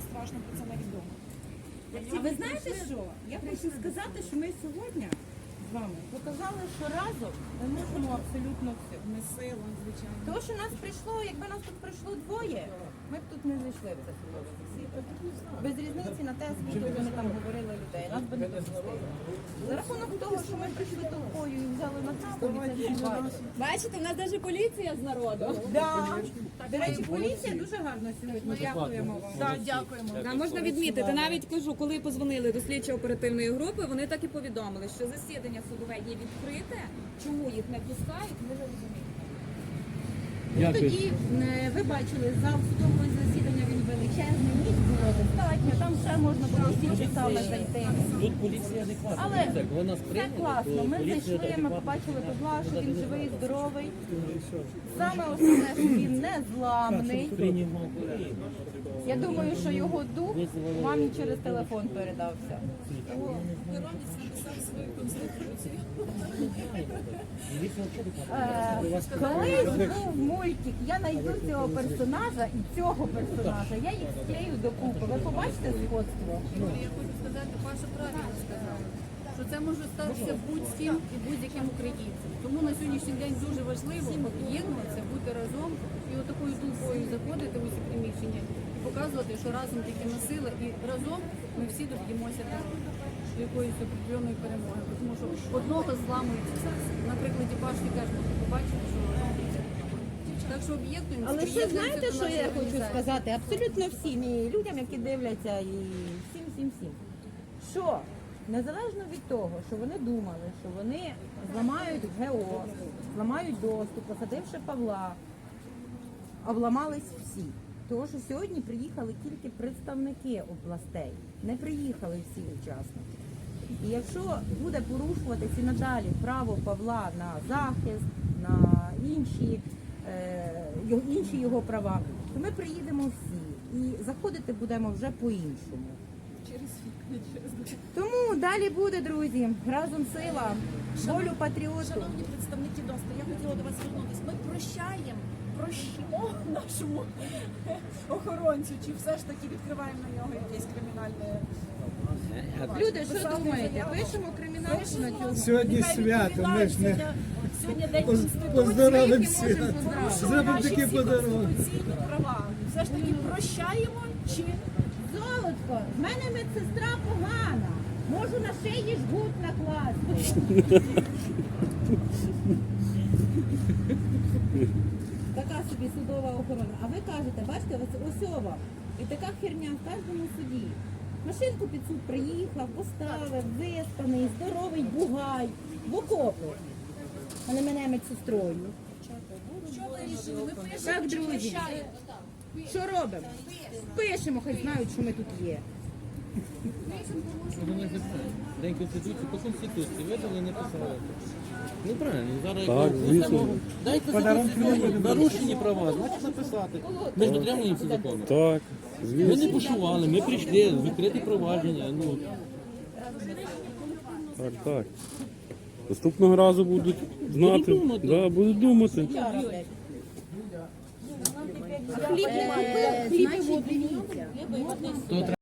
страшно про це навіть вдома. А ви знаєте що? Я хочу сказати, що ми сьогодні з вами показали, що разом ми можемо абсолютно все. Ми сила, звичайно. Тому що нас прийшло, якби нас тут прийшло двоє, ми б тут не зайшли в це село. Без різниці на те, скільки вони там говорили людей. Нас би не допустили. За рахунок того, що ми прийшли толпою Бачите, в нас навіть поліція з народу. Да. До речі, поліція дуже гарно сьогодні. Дякуємо вам. Так, дякуємо. Да, можна відмітити, навіть кажу, коли позвонили до слідчо-оперативної групи, вони так і повідомили, що засідання судове є відкрите. Чому їх не пускають, ми не розуміємо. Ну, Тоді е, ви бачили, зал судового засідання він величезний, місць було достатньо, там ще можна було стільки саме зайти. Тут поліція адекватна. Але Це класно. Ми зайшли, ми побачили Павла, що він живий, здоровий. Саме основне, що він не зламний. Я думаю, що його дух мамі через телефон передався. Е, Колись був мультик, я знайду цього персонажа і цього персонажа. Я їх склею докупи. Ви побачите сходство? Я хочу сказати, Паша правильно сказав, що це може статися будь-ким і будь-яким українцем. Тому на сьогоднішній день дуже важливо об'єднуватися, бути разом і отакою толпою заходити в усі приміщення і показувати, що разом тільки ми сила, і разом ми всі доб'ємося до якоїсь определеної перемоги. Тому що одного зламують, на прикладі Пашки теж можна побачити, що так що об'єднуємося. Але ще знаєте, що я хочу сказати? Абсолютно всім і людям, які дивляться, і всім, всім, всім. Що незалежно від того, що вони думали, що вони зламають ГО, зламають доступ, посадивши Павла, а вламались всі. Тому що сьогодні приїхали тільки представники областей, не приїхали всі учасники. І якщо буде порушуватися надалі право Павла на захист, на інші, інші його права, то ми приїдемо всі і заходити будемо вже по-іншому. Тому далі буде, друзі, разом сила, волю патріоту. Шановні представники ДОСТа, я хотіла до вас звернутися. Ми прощаємо, прощимо нашому охоронцю, чи все ж таки відкриваємо на нього якесь кримінальне. Люди, що думаєте? Пишемо кримінальну на цього. Сьогодні свято, ми ж не сьогодні- день Конституції. можемо? Зробимо такі всі подарунки. конституційні права. Все ж таки прощаємо чи Золотко, в мене медсестра погана. Можу на шиї жгут накласти. така собі судова охорона. А ви кажете, бачите, ось ось ова. І така херня в кожному суді. Машинку під суд приїхав, поставив, виспаний, здоровий бугай, в окопи. Не мене медсестрою. що ви рішили? Ми Так, друзі. прощаємо? Що робимо? Пишемо, хай знають, що ми тут є. Вони не. День Конституції по Конституції видали, не писали. Ну правильно, зараз Так, як звісно. нарушені права, значить написати. Ми ж дотримуємося закону. Так, Ми не бушували, ми прийшли, відкрите провадження. Ну, Так, так. Наступного разу будуть знати. Будуть думати. Да, будуть думати. Хліб не купив, хліб і воду.